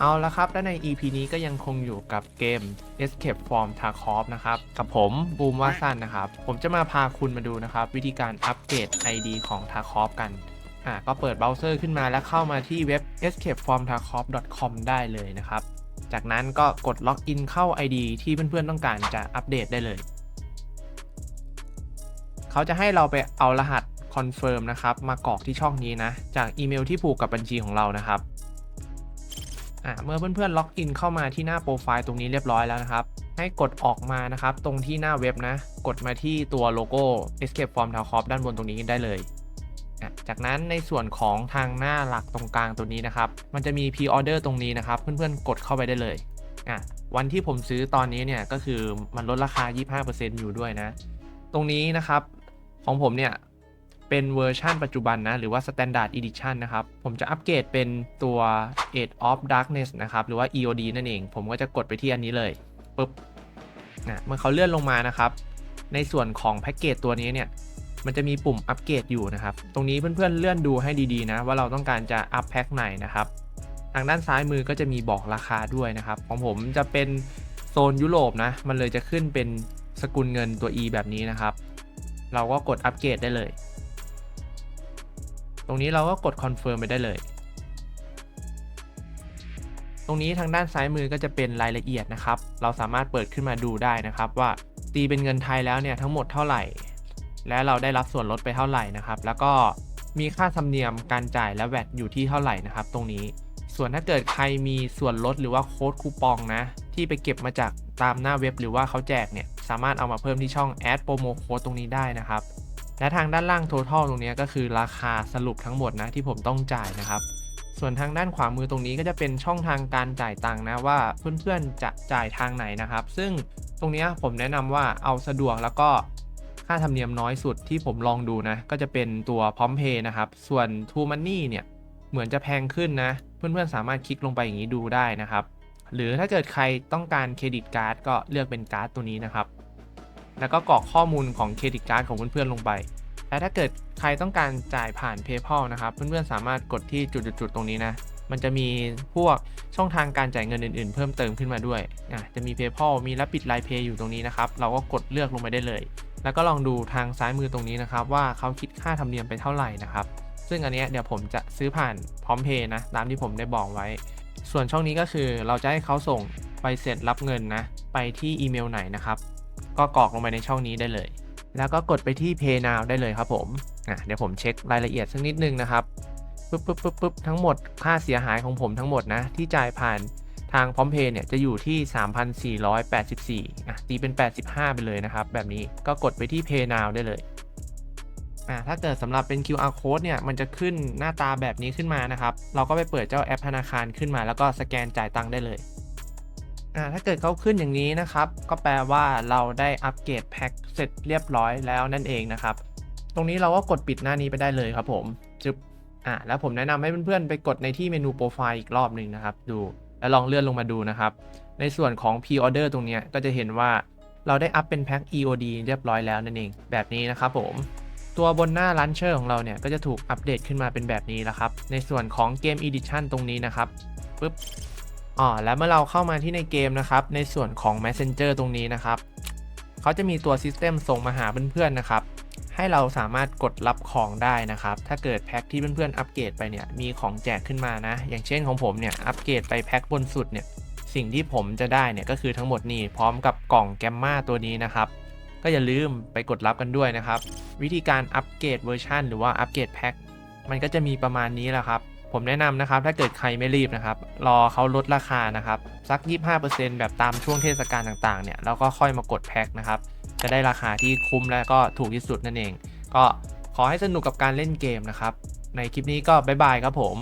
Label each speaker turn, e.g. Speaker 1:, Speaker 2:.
Speaker 1: เอาละครับ และใน EP นี้ก็ยังคงอยู่กับเกม Escape from Tarkov นะครับ กับผมบูมวาสันนะครับ ผมจะมาพาคุณมาดูนะครับ วิธีการอัปเกรด ID ของ Tarkov กัน อะก็เปิดเบราว์เซอร์ขึ้นมาแล้วเข้ามาที่เว็บ escapefromtarkov.com ได้เลยนะครับ จากนั้นก็กดล็อกอินเข้า ID ที่เพื่อนๆต้องการจะอัปเดตได้เลย เขาจะให้เราไปเอารหัสคอนเฟิร์มนะครับ มากรอกที่ช่องนี้นะ จากอีเมลที่ผูกกับบัญชีของเรานะครับ อะเมื่อเพื่อนๆล็อกอินเข้ามาที่หน้าโปรไฟล์ตรงนี้เรียบร้อยแล้วนะครับ ให้กดออกมานะครับ ตรงที่หน้าเว็บนะ กดมาที่ตัวโลโก้ Escape from Tarkov ด้านบนตรงนี้ได้เลยจากนั้นในส่วนของทางหน้าหลักตรงกลางตัวนี้นะครับ มันจะมี Pre-order ตรงนี้นะครับ เพื่อนๆ กดเข้าไปได้เลยอะวันที่ผมซื้อตอนนี้เนี่ยก็คือมันลดราคา 25%อยู่ด้วยนะ ตรงนี้นะครับของผมเนี่ย เป็นเวอร์ชันปัจจุบันนะ หรือว่า Standard Edition นะครับ ผมจะอัปเกรดเป็นตัว Age of Darkness นะครับ หรือว่า EOD นั่นเอง ผมก็จะกดไปที่อันนี้เลยปุ๊บนะเมื่อเขาเลื่อนลงมานะครับ ในส่วนของแพ็กเกจตัวนี้เนี่ยมันจะมีปุ่มอัปเกรดอยู่นะครับ ตรงนี้เพื่อนๆเลื่อนดูให้ดีๆนะ ว่าเราต้องการจะอัพแพ็กไหนนะครับ ทางด้านซ้ายมือก็จะมีบอกราคาด้วยนะครับ ของผมจะเป็นโซนยุโรปนะ มันเลยจะขึ้นเป็นสกุลเงินตัว E แบบนี้นะครับ เราก็กดอัปเกรดได้เลย ตรงนี้เราก็กดคอนเฟิร์มไปได้เลย ตรงนี้ทางด้านซ้ายมือก็จะเป็นรายละเอียดนะครับ เราสามารถเปิดขึ้นมาดูได้นะครับ ว่าตีเป็นเงินไทยแล้วเนี่ยทั้งหมดเท่าไหร่ และเราได้รับส่วนลดไปเท่าไหร่นะครับ แล้วก็มีค่าธรรมเนียมการจ่ายและแวดอยู่ที่เท่าไหร่นะครับ ตรงนี้ส่วนถ้าเกิดใครมีส่วนลดหรือว่าโค้ดคูปองนะ ที่ไปเก็บมาจากตามหน้าเว็บหรือว่าเขาแจกเนี่ย สามารถเอามาเพิ่มที่ช่อง add promo code ตรงนี้ได้นะครับ และทางด้านล่าง total ตรงนี้ก็คือราคาสรุปทั้งหมดนะที่ผมต้องจ่ายนะครับ ส่วนทางด้านขวามือตรงนี้ก็จะเป็นช่องทางการจ่ายตังค์นะว่าเพื่อนๆจะจ่ายทางไหนนะครับ ซึ่งตรงนี้ผมแนะนำว่าเอาสะดวกแล้วก็ค่าธรรมเนียมน้อยสุดที่ผมลองดูนะก็จะเป็นตัวพร้อมเพย์นะครับ ส่วน True Money เนี่ยเหมือนจะแพงขึ้นนะ เพื่อนๆสามารถคลิกลงไปอย่างนี้ดูได้นะครับ หรือถ้าเกิดใครต้องการเครดิตการ์ดก็เลือกเป็นการ์ดตัวนี้นะครับ แล้วก็กรอกข้อมูลของเครดิตการ์ดของเพื่อนๆลงไป และถ้าเกิดใครต้องการจ่ายผ่าน PayPal นะครับ เพื่อนๆสามารถกดที่จุดๆตรงนี้นะ มันจะมีพวกช่องทางการจ่ายเงินอื่นๆ เพิ่มเติมขึ้นมาด้วยอะจะมี PayPal มีรับปิดไลน์เพย์อยู่ตรงนี้นะครับ เราก็กดเลือกลงไปได้เลย แล้วก็ลองดูทางซ้ายมือตรงนี้นะครับ ว่าเขาคิดค่าธรรมเนียมไปเท่าไหร่นะครับ ซึ่งอันนี้เดี๋ยวผมจะซื้อผ่านพร้อมเพย์นะตามที่ผมได้บอกไว้ ส่วนช่องนี้ก็คือเราจะให้เขาส่งไปเสร็จรับเงินนะไปที่อีเมลไหนนะครับ ก็กรอกลงไปในช่องนี้ได้เลย แล้วก็กดไปที่ Pay Now ได้เลยครับผมอะเดี๋ยวผมเช็ครายละเอียดสักนิดนึงนะครับปึ๊บปึ๊บปึ๊บปึ๊บทั้งหมดค่าเสียหายของผมทั้งหมดนะ ที่จ่ายผ่านทางพร้อมเพย์เนี่ยจะอยู่ที่ 3,484อะตีเป็น 85 ไปเลยนะครับ แบบนี้ก็กดไปที่ Pay Now ได้เลยอะถ้าเกิดสำหรับเป็น QR code เนี่ย มันจะขึ้นหน้าตาแบบนี้ขึ้นมานะครับ เราก็ไปเปิดเจ้าแอปธนาคารขึ้นมา แล้วก็สแกนจ่ายตังค์ได้เลย อ่าถ้าเกิดเขาขึ้นอย่างนี้นะครับ ก็แปลว่าเราได้อัปเกรดแพ็คเสร็จเรียบร้อยแล้วนั่นเองนะครับ ตรงนี้เราก็กดปิดหน้านี้ไปได้เลยครับผมจึบอ่าแล้วผมแนะนำให้เพื่อนๆไปกดในที่เมนูโปรไฟล์อีกรอบหนึ่งนะครับ ดูแล้วลองเลื่อนลงมาดูนะครับ ในส่วนของ P-order ตรงนี้ก็จะเห็นว่าเราได้อัพเป็นแพ็ค EOD เรียบร้อยแล้วนั่นเอง แบบนี้นะครับผมตัวบนหน้า Launcher ของเราเนี่ยก็จะถูกอัปเดตขึ้นมาเป็นแบบนี้แล้วครับ ในส่วนของเกม Edition ตรงนี้นะครับปึ๊บ อ๋อแล้วเมื่อเราเข้ามาที่ในเกมนะครับ ในส่วนของ Messenger ตรงนี้นะครับเขาจะมีตัว System ส่งมาหาเพื่อนๆนะครับ ให้เราสามารถกดรับของได้นะครับ ถ้าเกิดแพ็คที่เพื่อนๆอัปเกรดไปเนี่ยมีของแจกขึ้นมานะ อย่างเช่นของผมเนี่ยอัปเกรดไปแพ็คบนสุดเนี่ยสิ่งที่ผมจะได้เนี่ยก็คือทั้งหมดนี่พร้อมกับกล่องแกมมาตัวนี้นะครับก็อย่าลืมไปกดรับกันด้วยนะครับ วิธีการอัปเกรดเวอร์ชันหรือว่าอัปเกรดแพ็คมันก็จะมีประมาณนี้แหละครับ ผมแนะนำนะครับ ถ้าเกิดใครไม่รีบนะครับ รอเขาลดราคานะครับ สัก 25%แบบตามช่วงเทศกาลต่างๆ เนี่ยแล้วก็ค่อยมากดแพ็คนะครับ จะได้ราคาที่คุ้มและก็ถูกที่สุดนั่นเอง ก็ขอให้สนุกกับการเล่นเกมนะครับ ในคลิปนี้ก็บ๊ายบายครับผม